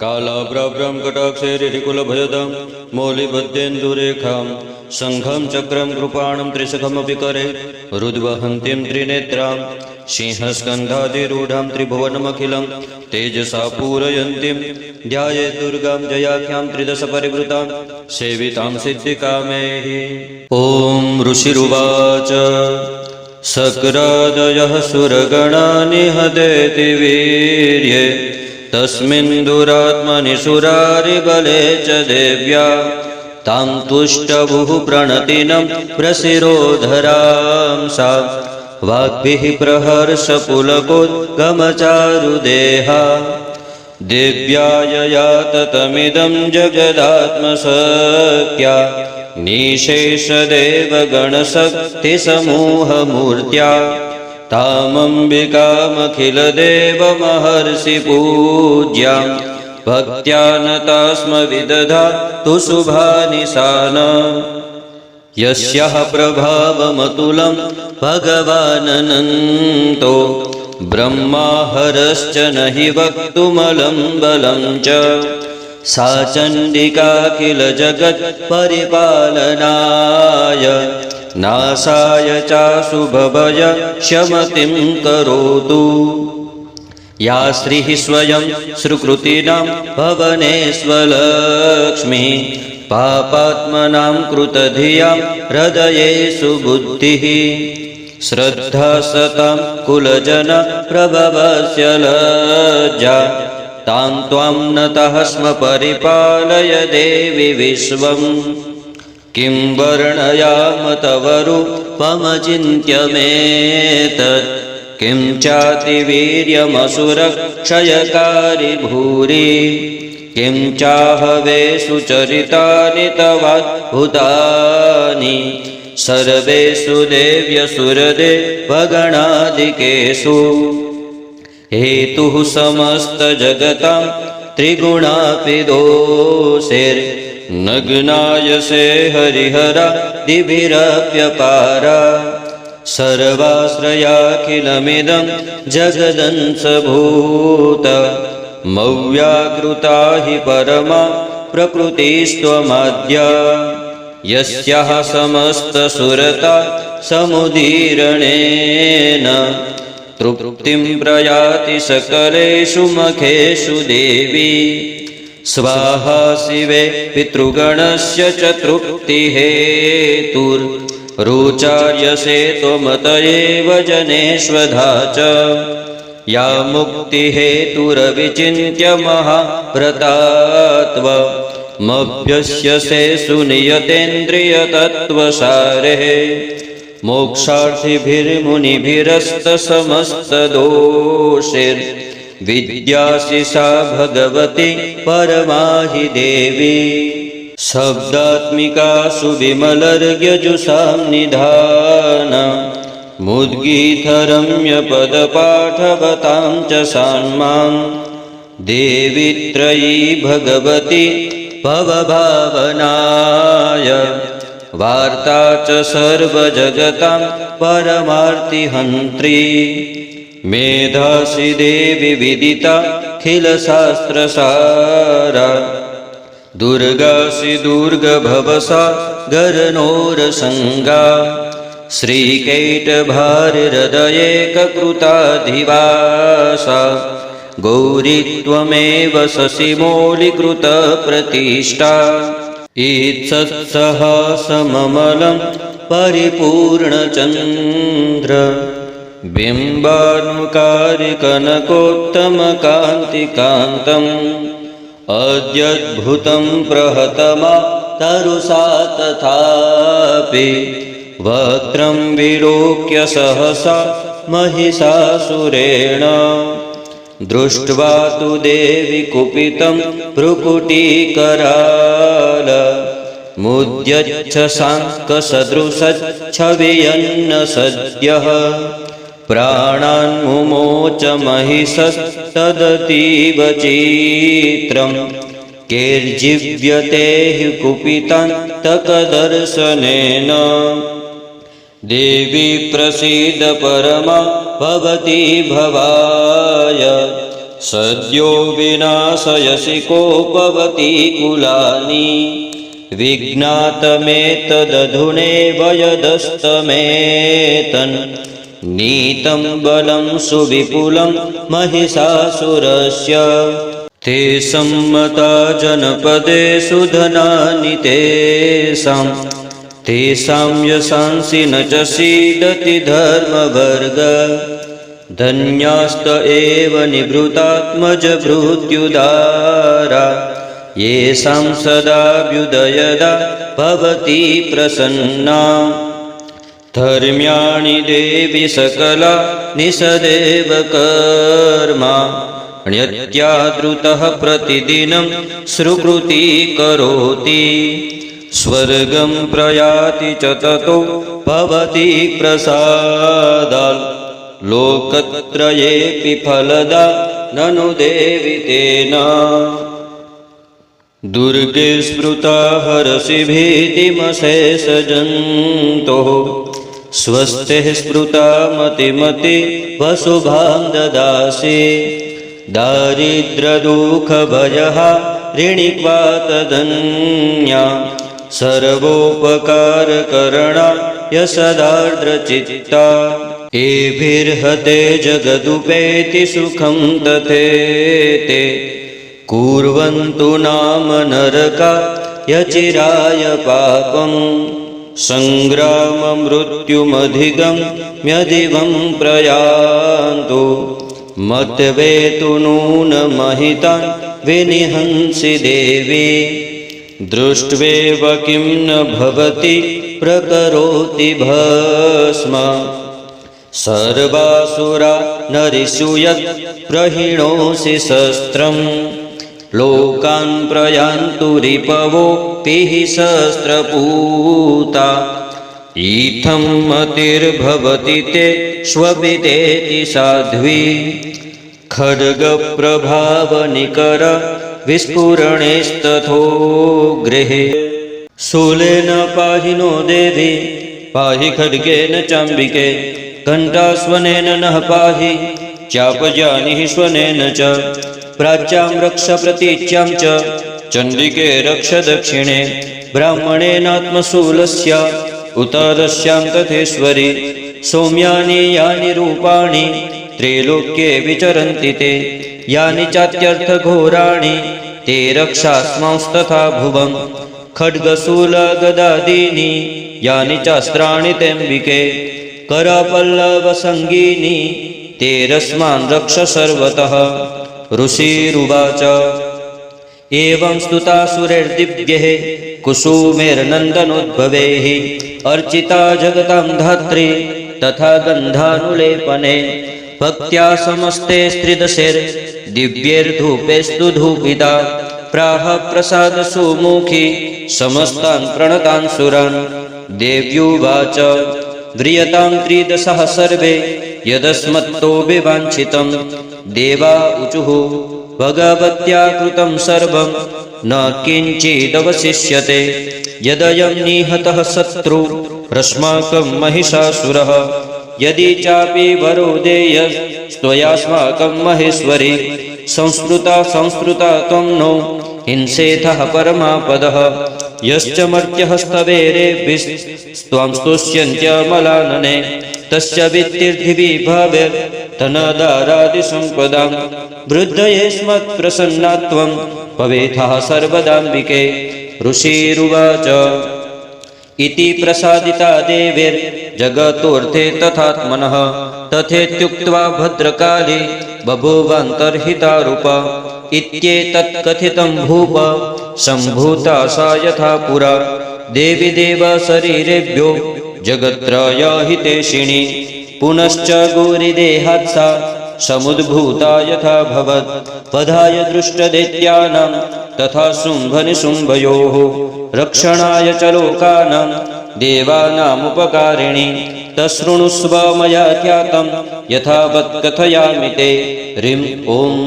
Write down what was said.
कालाभ्रभ्रं कटाक्षैरिकुलभयदं मौलिबद्धेन्दुरेखां शङ्खं चक्रं कृपाणं त्रिशखमपि करे। हृद्वहन्तीं त्रिनेत्रां सिंहस्कन्धादिरूढां त्रिभुवनमखिलं तेजसा पूरयन्तीं ध्याये दुर्गां जयाख्यां त्रिदशपरिवृतां सेवितां सिद्धिकामैः ॐ ऋषिरुवाच सक्रादयः सुरगणानि हदेति वीर्ये। तस्मिन् दुरात्मनि सुरारिबले च देव्या। तां तुष्टभुः प्रणतिनं प्रशिरोधरां सा वाग्भिः प्रहर्षपुलकोद्गमचारुदेहा देव्याय याततमिदं जगदात्मसख्या निशेषदेवगणशक्तिसमूहमूर्त्या तामम्बिकामखिलदेवमहर्षि पूज्यां भक्त्या नता स्म विदधातु शुभानि सा न यस्याः प्रभावमतुलं भगवाननन्तो ब्रह्माहरश्च न हि वक्तुमलं बलं च सा चण्डिकाखिल जगत्परिपालनाय नासाय चाशुभभय शमतिं करोतु या श्रीः स्वयं सुकृतीनां भवने स्वलक्ष्मी पापात्मनां कृतधियां हृदये सुबुद्धिः श्रद्धा सतां कुलजन प्रभवस्य लज्जा त्वां नतः स्म परिपालय देवि विश्वम्। किं वर्णयाम तव रूपमचिन्त्यमेतत् किं चातिवीर्यमसुरक्षयकारि भूरि। किं चाहवेषु चरितानि तवाद्भुतानि सर्वेषु देव्यसुरदेवगणादिकेषु हेतुः समस्तजगतां त्रिगुणापि दोषैर्नग्नायसे हरिहरादिभिरप्यपारा सर्वाश्रयाखिलमिदं जगदंसभूत। मव्याकृता हि परमा प्रकृतिस्त्वमाद्या। यस्याः समस्तसुरता समुदीरणेन तृप्तिं प्रयाति सकलेषु मखेषु देवी। स्वाहा शिवे पितृगणस्य च तृप्तिहेतुर्रुचार्यसे त्वमत एव जनेष्वधा च। या मुक्तिहेतुरविचिन्त्य महाव्रतात्वमभ्यस्यसे सुनियतेन्द्रियतत्त्वसारेः। मोक्षार्थिभिर्मुनिभिरस्तसमस्तदोषैर्विद्यासि सा भगवती परमा हि देवी। शब्दात्मिका सुविमलर्ग्यजुषां निधान। मुद्गीतरम्यपदपाठवतां च सान्मां। देवी त्रयी भगवती भवभावनाय वार्ता च सर्वजगतां परमार्तिहन्त्री। मेधासि देवि विदिता खिलशास्त्रसारा। दुर्गासि दुर्गभवसा गरनोरसङ्गा। श्रीकैटभारहृदयेककृताधिवासा गौरी त्वमेव शशिमौलिकृतप्रतिष्ठा ईत्सत्सहासममलं परिपूर्णचन्द्र बिम्बानुकारिकनकोत्तमकान्तिकान्तम् अद्यद्भुतं प्रहतमा तरुषा तथापि वक्त्रं विलोक्य सहसा महिषासुरेण दृष्ट्वा तु देवि कुपितं भ्रुकुटीकराल मुद्यच्छ साङ्कसदृशच्छवियन्न सद्यः प्राणान्मुमोच महिषस्तदतीव चित्रम्। केर्जिव्यते हि कुपितान्तकदर्शनेन देवी प्रसीद परमा भवती भवाय। सद्यो विनाशयसि कोपवती कुलानि। विज्ञातमेतदधुनेव यदस्तमेतन् नीतं बलं सुविपुलं महिषासुरस्य। ते सम्मता जनपदे सुधनानि तेषां तेषां यशांसि न च सीदति धर्मवर्ग। धन्यास्त एव निभृतात्मजभृत्युदारा येषां सदाभ्युदयदा भवति प्रसन्ना। धर्म्याणि देवि सकला निषदेव कर्मा। ण्यत्यादृतः प्रतिदिनं सुकृती करोति स्वर्गं प्रयाति च भवति प्रसादात् लोकत्रयेऽपि फलदा ननु देवि तेन। दुर्गे स्मृता हरसि भीतिमशेषजन्तोः। स्वस्तिः स्मृता मतिमति वसुभां ददासि दारिद्र्यदुःखभयः ऋणिक्वा तदन्या सर्वोपकारकरणा यसदार्द्रचित्ता एभिर्हते जगदुपेति सुखं तथेते। कुर्वन्तु नाम नरका यचिराय पापम् सङ्ग्राममृत्युमधिगं म्यदिवं प्रयान्तु। मत्वेतु नूनमहितान् विनिहंसि देवी दृष्ट्वेव किं न भवति प्रकरोति भस्म। सर्वासुरा नरिषु यत् प्रहिणोषि शस्त्रम् लोकान् प्रयान्तु रिपवो पिहि सहस्रपूता इत्थं मतिर्भवति ते श्वपितेति साध्वी। खड्गप्रभावनिकर विस्फुरणेस्तथो गृहे। शूलेन पाहि नो देवी पाहि खड्गेन चाम्बिके घण्टास्वनेन नः पाहि चापजानिः स्वनेन च प्राच्यां रक्ष प्रतीच्यां च चण्डिके रक्ष दक्षिणे ब्राह्मणेनात्मशूलस्य उतरस्यां तथेश्वरि सौम्यानि यानि रूपाणि त्रैलोक्ये विचरन्ति ते यानि चात्यर्थघोराणि ते रक्षास्मांस्तथा भुवं खड्गशूलगदादीनि यानि चास्त्राणि तेऽम्बिके करपल्लवसङ्गीनि ते रस्मान् रक्ष सर्वतः। ऋषिरुवाच। एवं स्तुतासुरैर्दिव्यैः कुसुमेर्नन्दनोद्भवैः। अर्चिता जगतां धात्री तथा गन्धानुलेपने भक्त्या समस्ते स्त्रिदशैर्दिव्यैर्धूपैस्तु धूपिता प्राह प्रसादसुमुखी समस्तान् प्रणतान् सुरान्। देव्युवाच व्रियतां त्रिदशः सर्वे यदस्मत्तो विवाञ्छितं। देवा ऊचुः भगवत्या कृतं सर्वं न किञ्चिदवशिष्यते। यदयं निहतः शत्रु रश्माकं महिषासुरः यदि चापि वरो देयस्त्वयास्माकं महेश्वरी संस्कृता संस्कृता त्वं नो हिंसेथः परमापदः, यश्च मर्त्यहस्तवेरेभिस्त्वां स्तुष्यन्त्यमलानने तस्य वित्तिर्धिविभावे धनदारादिसम्पदां वृद्धये स्मत्प्रसन्ना त्वं भवेथः सर्वदाम्बिके, ऋषिरुवाच। इति प्रसादिता देवीर्जगतोऽर्थे तथात्मनः। तथेत्युक्त्वा भद्रकाली बभूवान्तर्हितारूप। इत्येतत्कथितं भूप, सम्भूता सा यथा पुरा। देवि देवशरीरेभ्यो जगत्त्रयहितेशिणी पुनश्च गौरिदेहात् सा समुद्भूता यथा भवत्। वधाय दृष्टदैत्यानां तथा शुम्भनिशुम्भयोः। रक्षणाय च लोकानां देवानामुपकारिणी तशृणुस्व मया ख्यातं यथावत् कथयामि ते. ह्रीं ॐ